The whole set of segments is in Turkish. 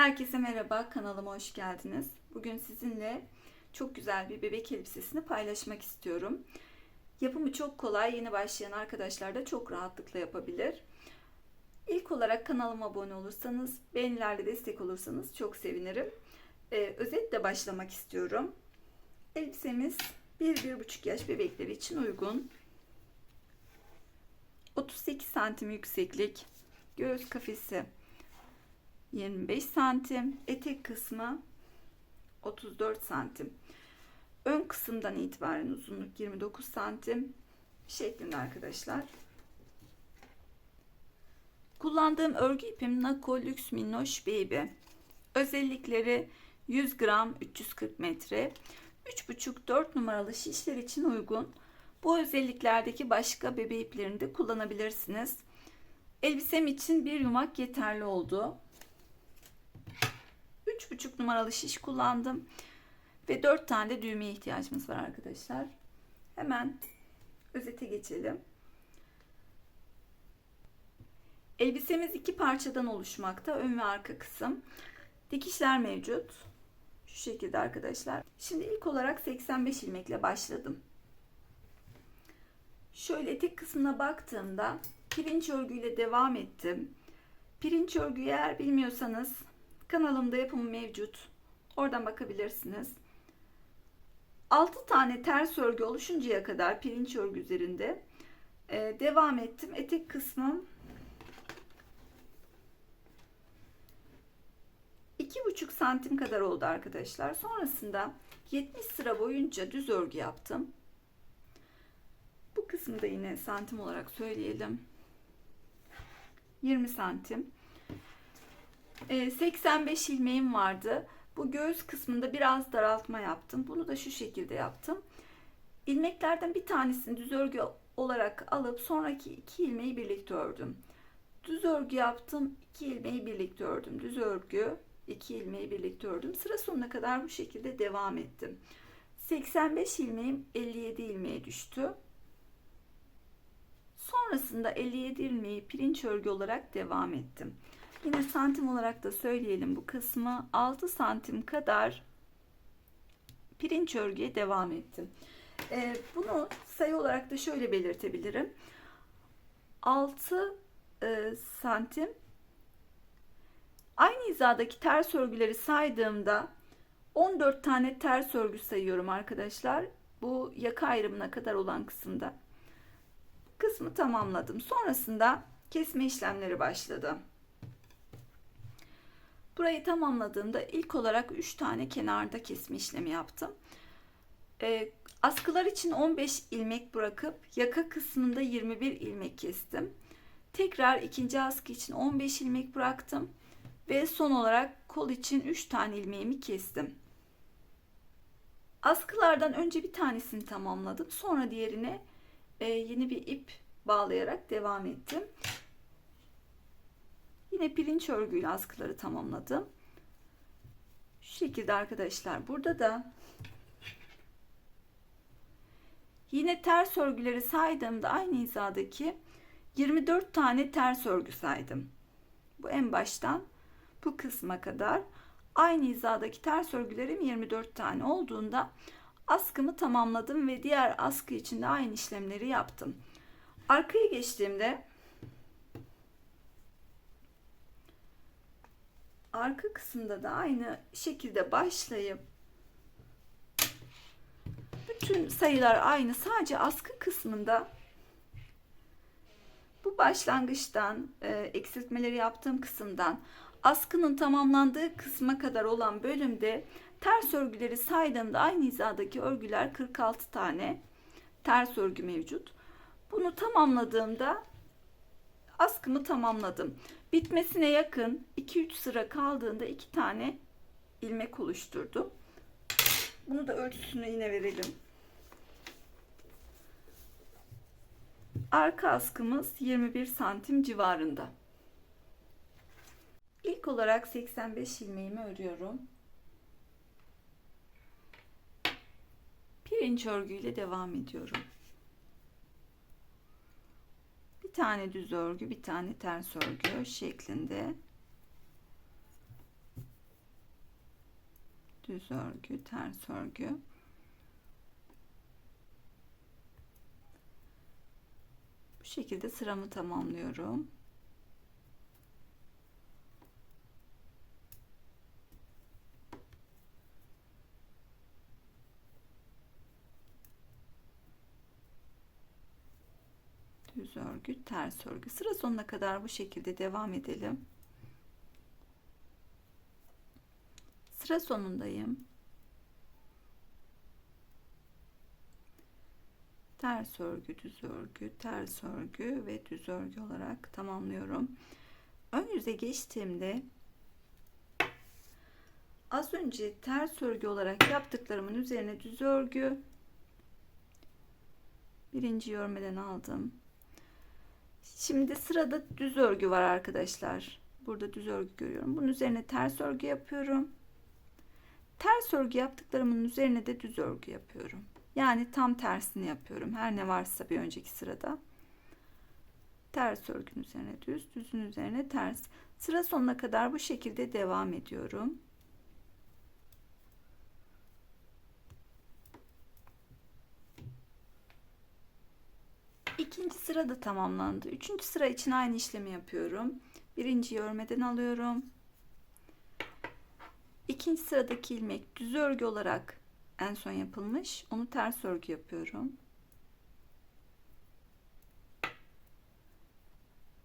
Herkese merhaba, kanalıma hoş geldiniz. Bugün sizinle çok güzel bir bebek elbisesini paylaşmak istiyorum. Yapımı çok kolay, yeni başlayan arkadaşlar da çok rahatlıkla yapabilir. İlk olarak kanalıma abone olursanız, beğenilerle destek olursanız çok sevinirim. Ee, özetle başlamak istiyorum. Elbisemiz 1-1,5 yaş bebekleri için uygun. 38 santim yükseklik, göğüs kafesi 25 santim. Etek kısmı 34 santim. Ön kısımdan itibaren uzunluk 29 santim şeklinde arkadaşlar. Kullandığım örgü ipim Nako Lux Minnoş Baby. Özellikleri 100 gram 340 metre. 3,5-4 numaralı şişler için uygun. Bu özelliklerdeki başka bebe iplerini de kullanabilirsiniz. Elbisem için bir yumak yeterli oldu. 3,5 numaralı şiş kullandım. Ve 4 tane de düğmeye ihtiyacımız var arkadaşlar. Hemen özete geçelim. Elbisemiz iki parçadan oluşmakta. Ön ve arka kısım. Dikişler mevcut. Şu şekilde arkadaşlar. Şimdi ilk olarak 85 ilmekle başladım. Şöyle etek kısmına baktığımda pirinç örgüyle devam ettim. Pirinç örgüyü eğer bilmiyorsanız kanalımda yapımı mevcut. Oradan bakabilirsiniz. 6 tane ters örgü oluşuncaya kadar pirinç örgü üzerinde e, devam ettim. Etek kısmım 2,5 santim kadar oldu arkadaşlar. Sonrasında 70 sıra boyunca düz örgü yaptım. Bu kısımda yine santim olarak söyleyelim. 20 santim. 85 ilmeğim vardı. Bu göğüs kısmında biraz daraltma yaptım. Bunu da şu şekilde yaptım. İlmeklerden bir tanesini düz örgü olarak alıp sonraki iki ilmeği birlikte ördüm. Düz örgü yaptım. iki ilmeği birlikte ördüm. Düz örgü iki ilmeği birlikte ördüm. Sıra sonuna kadar bu şekilde devam ettim. 85 ilmeğim 57 ilmeğe düştü. Sonrasında 57 ilmeği pirinç örgü olarak devam ettim. Yine santim olarak da söyleyelim bu kısmı 6 santim kadar pirinç örgüye devam ettim. Ee, bunu sayı olarak da şöyle belirtebilirim. 6 e, santim aynı hizadaki ters örgüleri saydığımda 14 tane ters örgü sayıyorum arkadaşlar. Bu yaka ayrımına kadar olan kısımda. Kısmı tamamladım. Sonrasında kesme işlemleri başladı. Burayı tamamladığımda ilk olarak 3 tane kenarda kesme işlemi yaptım. E, askılar için 15 ilmek bırakıp yaka kısmında 21 ilmek kestim. Tekrar ikinci askı için 15 ilmek bıraktım. Ve son olarak kol için 3 tane ilmeğimi kestim. Askılardan önce bir tanesini tamamladım. Sonra diğerine e, yeni bir ip bağlayarak devam ettim. Yine pirinç örgüyle askıları tamamladım. Şu şekilde arkadaşlar. Burada da yine ters örgüleri saydığımda aynı hizadaki 24 tane ters örgü saydım. Bu en baştan bu kısma kadar aynı hizadaki ters örgülerim 24 tane olduğunda askımı tamamladım ve diğer askı için de aynı işlemleri yaptım. Arkaya geçtiğimde arka kısımda da aynı şekilde başlayıp bütün sayılar aynı sadece askı kısmında bu başlangıçtan e, eksiltmeleri yaptığım kısımdan askının tamamlandığı kısma kadar olan bölümde ters örgüleri saydığımda aynı hizadaki örgüler 46 tane ters örgü mevcut. Bunu tamamladığımda askımı tamamladım. Bitmesine yakın 2-3 sıra kaldığında 2 tane ilmek oluşturdum. Bunu da ölçüsünü yine verelim. Arka askımız 21 santim civarında. İlk olarak 85 ilmeğimi örüyorum. Pirinç örgüyle devam ediyorum bir tane düz örgü bir tane ters örgü şeklinde. Düz örgü ters örgü. Bu şekilde sıramı tamamlıyorum. Düz örgü, ters örgü. Sıra sonuna kadar bu şekilde devam edelim. Sıra sonundayım. Ters örgü, düz örgü, ters örgü ve düz örgü olarak tamamlıyorum. Ön yüze geçtiğimde az önce ters örgü olarak yaptıklarımın üzerine düz örgü birinci örmeden aldım. Şimdi sırada düz örgü var arkadaşlar. Burada düz örgü görüyorum. Bunun üzerine ters örgü yapıyorum. Ters örgü yaptıklarımın üzerine de düz örgü yapıyorum. Yani tam tersini yapıyorum. Her ne varsa bir önceki sırada. Ters örgünün üzerine düz, düzün üzerine ters. Sıra sonuna kadar bu şekilde devam ediyorum. İkinci sıra da tamamlandı. Üçüncü sıra için aynı işlemi yapıyorum. Birinci örmeden alıyorum. İkinci sıradaki ilmek düz örgü olarak en son yapılmış. Onu ters örgü yapıyorum.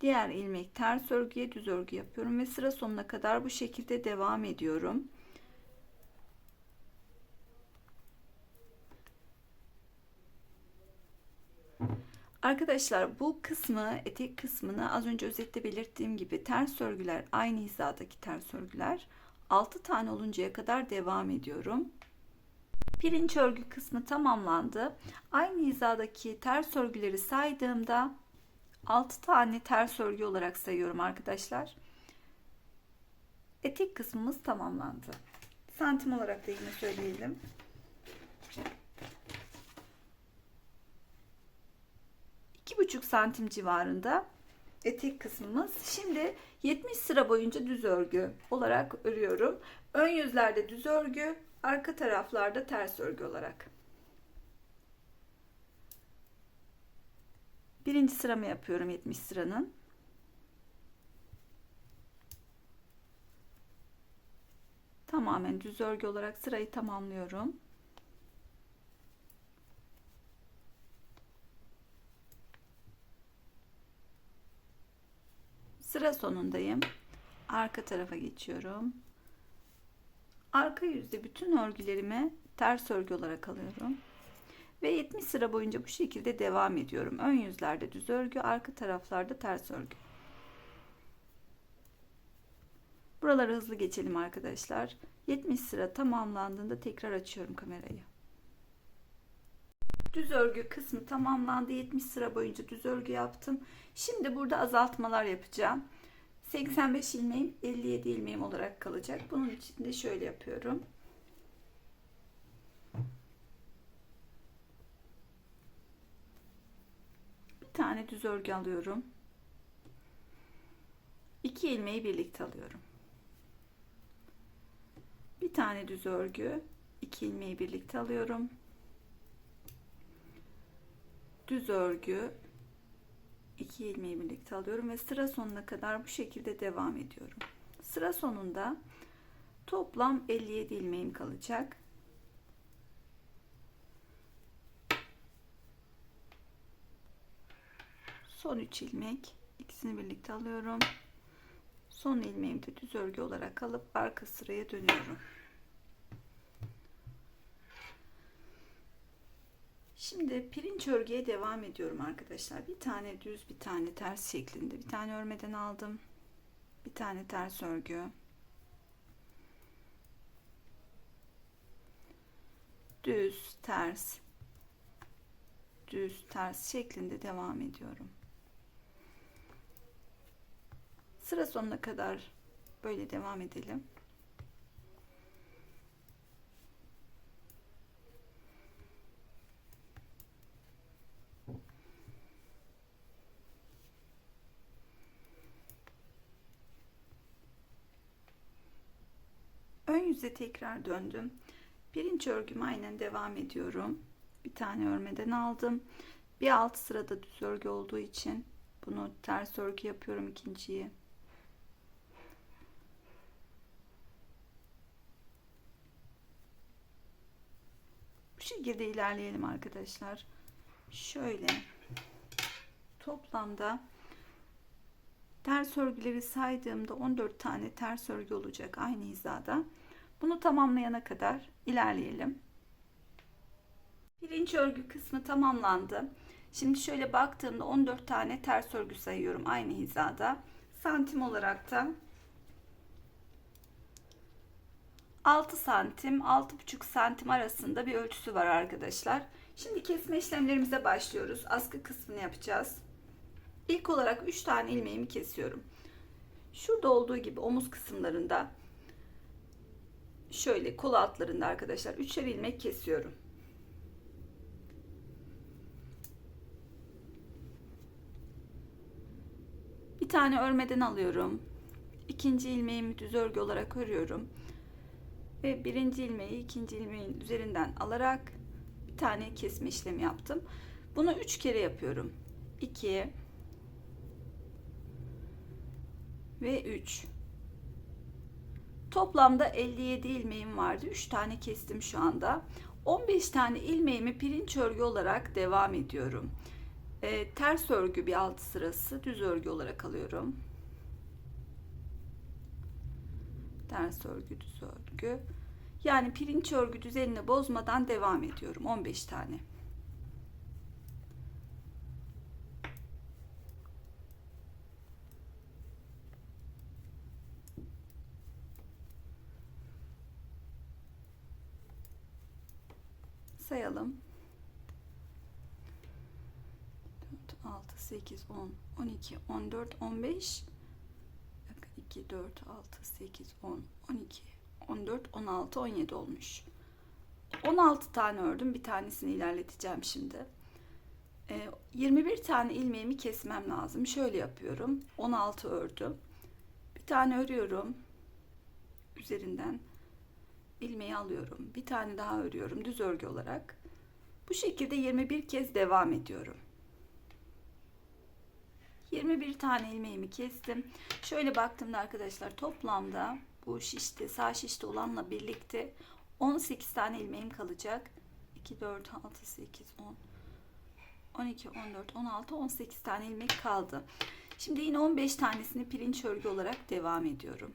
Diğer ilmek ters örgüye düz örgü yapıyorum ve sıra sonuna kadar bu şekilde devam ediyorum. Arkadaşlar bu kısmı etek kısmını az önce özette belirttiğim gibi ters örgüler aynı hizadaki ters örgüler 6 tane oluncaya kadar devam ediyorum. Birinci örgü kısmı tamamlandı. Aynı hizadaki ters örgüleri saydığımda 6 tane ters örgü olarak sayıyorum arkadaşlar. Etek kısmımız tamamlandı. Santim olarak da yine söyleyelim. İki buçuk santim civarında etek kısmımız. Şimdi 70 sıra boyunca düz örgü olarak örüyorum. Ön yüzlerde düz örgü, arka taraflarda ters örgü olarak. Birinci sıramı yapıyorum 70 sıranın. Tamamen düz örgü olarak sırayı tamamlıyorum. Sıra sonundayım. Arka tarafa geçiyorum. Arka yüzde bütün örgülerimi ters örgü olarak alıyorum. Ve 70 sıra boyunca bu şekilde devam ediyorum. Ön yüzlerde düz örgü, arka taraflarda ters örgü. Buraları hızlı geçelim arkadaşlar. 70 sıra tamamlandığında tekrar açıyorum kamerayı. Düz örgü kısmı tamamlandı. 70 sıra boyunca düz örgü yaptım. Şimdi burada azaltmalar yapacağım. 85 ilmeğim 57 ilmeğim olarak kalacak. Bunun için de şöyle yapıyorum. Bir tane düz örgü alıyorum. 2 ilmeği birlikte alıyorum. Bir tane düz örgü, 2 ilmeği birlikte alıyorum düz örgü 2 ilmeği birlikte alıyorum ve sıra sonuna kadar bu şekilde devam ediyorum. Sıra sonunda toplam 57 ilmeğim kalacak. Son 3 ilmek ikisini birlikte alıyorum. Son ilmeğimi de düz örgü olarak alıp arka sıraya dönüyorum. Şimdi pirinç örgüye devam ediyorum arkadaşlar. Bir tane düz, bir tane ters şeklinde. Bir tane örmeden aldım. Bir tane ters örgü. Düz, ters, düz, ters şeklinde devam ediyorum. Sıra sonuna kadar böyle devam edelim. Yüze tekrar döndüm. Birinci örgüm aynen devam ediyorum. Bir tane örmeden aldım. Bir alt sırada düz örgü olduğu için bunu ters örgü yapıyorum ikinciyi. Bu şekilde ilerleyelim arkadaşlar. Şöyle toplamda ters örgüleri saydığımda 14 tane ters örgü olacak aynı hizada. Bunu tamamlayana kadar ilerleyelim. Birinci örgü kısmı tamamlandı. Şimdi şöyle baktığımda 14 tane ters örgü sayıyorum aynı hizada. Santim olarak da 6 santim 6,5 santim arasında bir ölçüsü var arkadaşlar. Şimdi kesme işlemlerimize başlıyoruz. Askı kısmını yapacağız. İlk olarak 3 tane ilmeğimi kesiyorum. Şurada olduğu gibi omuz kısımlarında şöyle kol altlarında arkadaşlar 3'er ilmek kesiyorum. Bir tane örmeden alıyorum. İkinci ilmeğimi düz örgü olarak örüyorum. Ve birinci ilmeği ikinci ilmeğin üzerinden alarak bir tane kesme işlemi yaptım. Bunu üç kere yapıyorum. 2 ve 3. Toplamda 57 ilmeğim vardı. 3 tane kestim şu anda. 15 tane ilmeğimi pirinç örgü olarak devam ediyorum. E, ters örgü bir alt sırası düz örgü olarak alıyorum. Ters örgü düz örgü. Yani pirinç örgü düzenini bozmadan devam ediyorum. 15 tane. Sayalım. 4, 6, 8, 10, 12, 14, 15, 2, 4, 6, 8, 10, 12, 14, 16, 17 olmuş. 16 tane ördüm. Bir tanesini ilerleteceğim şimdi. 21 tane ilmeğimi kesmem lazım. Şöyle yapıyorum. 16 ördüm. Bir tane örüyorum. Üzerinden ilmeği alıyorum. Bir tane daha örüyorum düz örgü olarak. Bu şekilde 21 kez devam ediyorum. 21 tane ilmeğimi kestim. Şöyle baktığımda arkadaşlar toplamda bu şişte sağ şişte olanla birlikte 18 tane ilmeğim kalacak. 2, 4, 6, 8, 10, 12, 14, 16, 18 tane ilmek kaldı. Şimdi yine 15 tanesini pirinç örgü olarak devam ediyorum.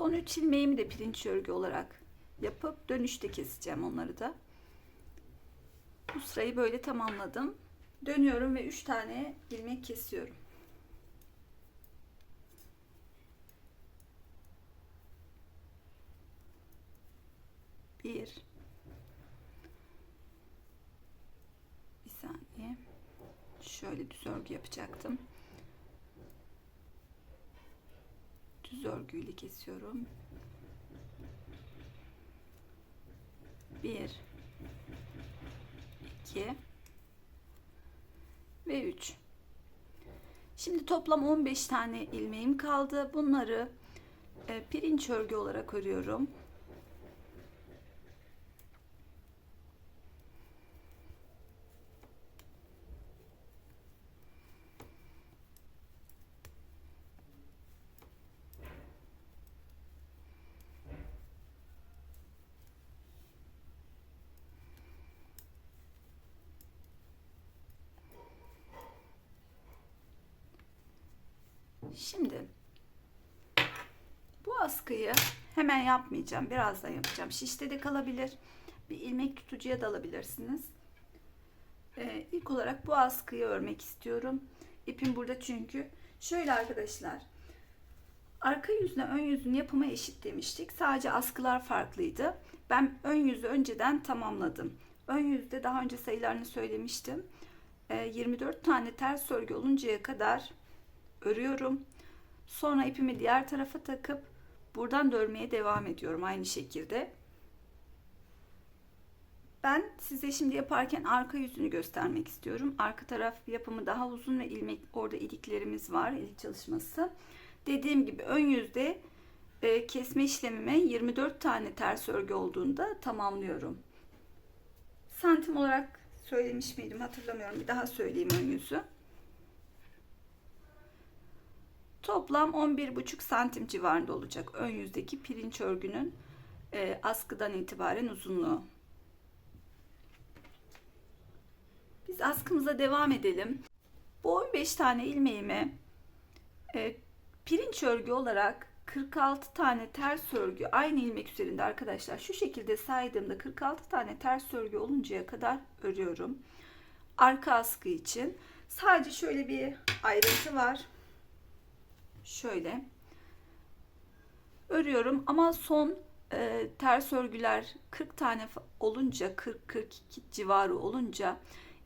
Son 3 ilmeğimi de pirinç örgü olarak yapıp dönüşte keseceğim onları da. Bu sırayı böyle tamamladım. Dönüyorum ve 3 tane ilmek kesiyorum. Bir. Bir saniye. Şöyle düz örgü yapacaktım. Düz örgüyle kesiyorum. 1 2 ve 3 Şimdi toplam 15 tane ilmeğim kaldı. Bunları e, pirinç örgü olarak örüyorum. Şimdi bu askıyı hemen yapmayacağım. Birazdan yapacağım. Şişte de kalabilir. Bir ilmek tutucuya da alabilirsiniz. Ee, ilk olarak bu askıyı örmek istiyorum. İpim burada çünkü. Şöyle arkadaşlar. Arka yüzle ön yüzün yapımı eşit demiştik. Sadece askılar farklıydı. Ben ön yüzü önceden tamamladım. Ön yüzde daha önce sayılarını söylemiştim. 24 ee, tane ters örgü oluncaya kadar örüyorum. Sonra ipimi diğer tarafa takıp buradan da örmeye devam ediyorum aynı şekilde. Ben size şimdi yaparken arka yüzünü göstermek istiyorum. Arka taraf yapımı daha uzun ve ilmek orada iliklerimiz var, ilik çalışması. Dediğim gibi ön yüzde e, kesme işlemime 24 tane ters örgü olduğunda tamamlıyorum. Santim olarak söylemiş miydim hatırlamıyorum. Bir daha söyleyeyim ön yüzü. Toplam 11,5 santim civarında olacak ön yüzdeki pirinç örgünün e, askıdan itibaren uzunluğu. Biz askımıza devam edelim. Bu 15 tane ilmeğimi e, pirinç örgü olarak 46 tane ters örgü aynı ilmek üzerinde arkadaşlar şu şekilde saydığımda 46 tane ters örgü oluncaya kadar örüyorum. Arka askı için sadece şöyle bir ayrıntı var. Şöyle örüyorum ama son e, ters örgüler 40 tane olunca 40-42 civarı olunca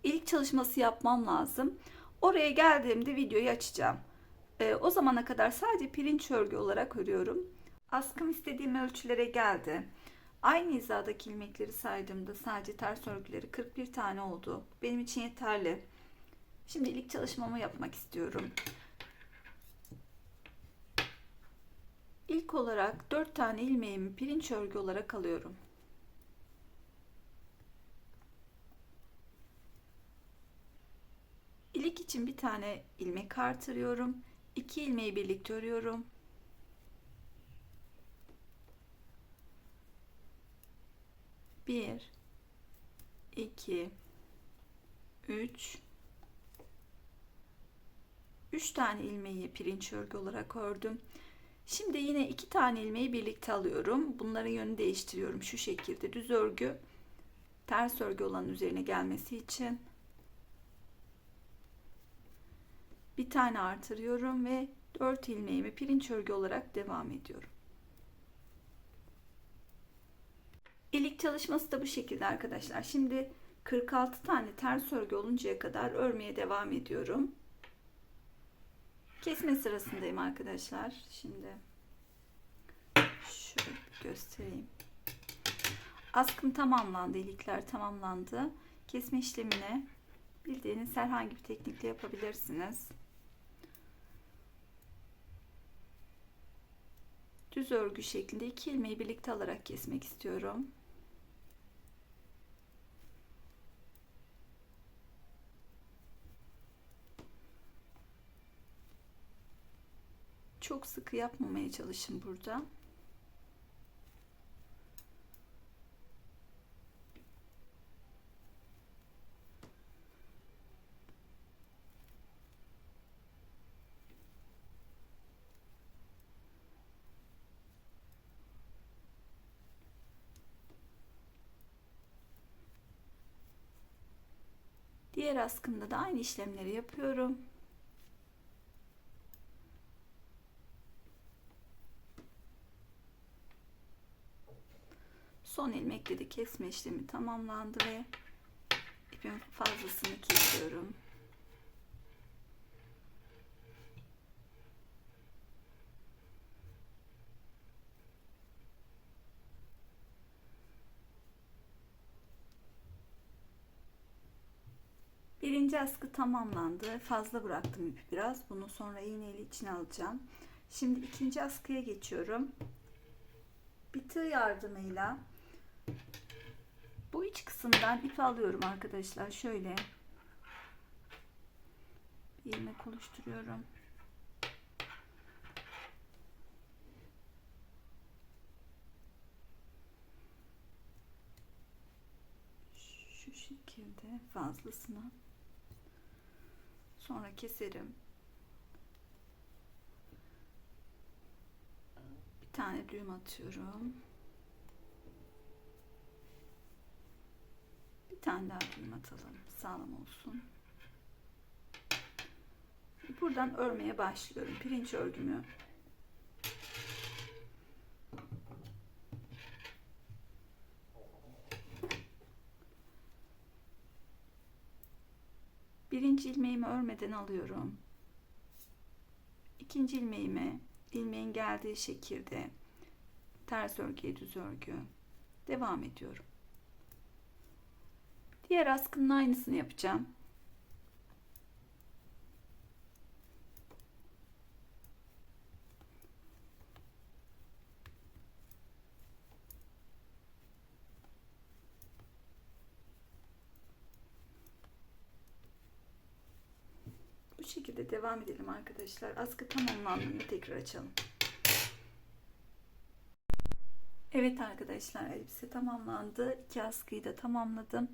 ilk çalışması yapmam lazım. Oraya geldiğimde videoyu açacağım. E, o zamana kadar sadece pirinç örgü olarak örüyorum. Askım istediğim ölçülere geldi. Aynı hizadaki ilmekleri saydığımda sadece ters örgüleri 41 tane oldu. Benim için yeterli. Şimdi ilk çalışmamı yapmak istiyorum. İlk olarak 4 tane ilmeğimi pirinç örgü olarak alıyorum. İlik için bir tane ilmek artırıyorum. 2 ilmeği birlikte örüyorum. Bir, iki, üç, üç tane ilmeği pirinç örgü olarak ördüm. Şimdi yine iki tane ilmeği birlikte alıyorum. Bunların yönünü değiştiriyorum şu şekilde. Düz örgü ters örgü olan üzerine gelmesi için bir tane artırıyorum ve 4 ilmeğimi pirinç örgü olarak devam ediyorum. İlik çalışması da bu şekilde arkadaşlar. Şimdi 46 tane ters örgü oluncaya kadar örmeye devam ediyorum. Kesme sırasındayım arkadaşlar. Şimdi şöyle göstereyim. Askım tamamlandı. ilikler tamamlandı. Kesme işlemine bildiğiniz herhangi bir teknikle yapabilirsiniz. Düz örgü şeklinde iki ilmeği birlikte alarak kesmek istiyorum. Çok sıkı yapmamaya çalışın burada. Diğer askımda da aynı işlemleri yapıyorum. Son ilmekle de kesme işlemi tamamlandı ve ipin fazlasını kesiyorum. Birinci askı tamamlandı. Fazla bıraktım ipi biraz. Bunu sonra iğneyle içine alacağım. Şimdi ikinci askıya geçiyorum. Bir tığ yardımıyla bu iç kısımdan ip alıyorum arkadaşlar. Şöyle bir ilmek oluşturuyorum. Şu şekilde fazlasını sonra keserim. Bir tane düğüm atıyorum. Tane daha düğüm atalım. Sağlam olsun. Buradan örmeye başlıyorum. Pirinç örgümü Birinci ilmeğimi örmeden alıyorum. İkinci ilmeğimi ilmeğin geldiği şekilde ters örgüye düz örgü devam ediyorum. Diğer askının aynısını yapacağım. Bu şekilde devam edelim arkadaşlar. Askı tamamlandığında tekrar açalım. Evet arkadaşlar elbise tamamlandı. İki askıyı da tamamladım.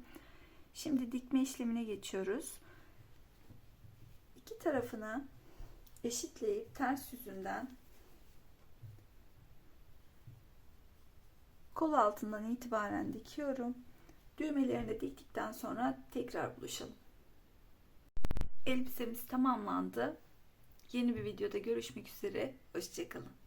Şimdi dikme işlemine geçiyoruz. İki tarafını eşitleyip ters yüzünden kol altından itibaren dikiyorum. Düğmelerini diktikten sonra tekrar buluşalım. Elbisemiz tamamlandı. Yeni bir videoda görüşmek üzere. Hoşçakalın.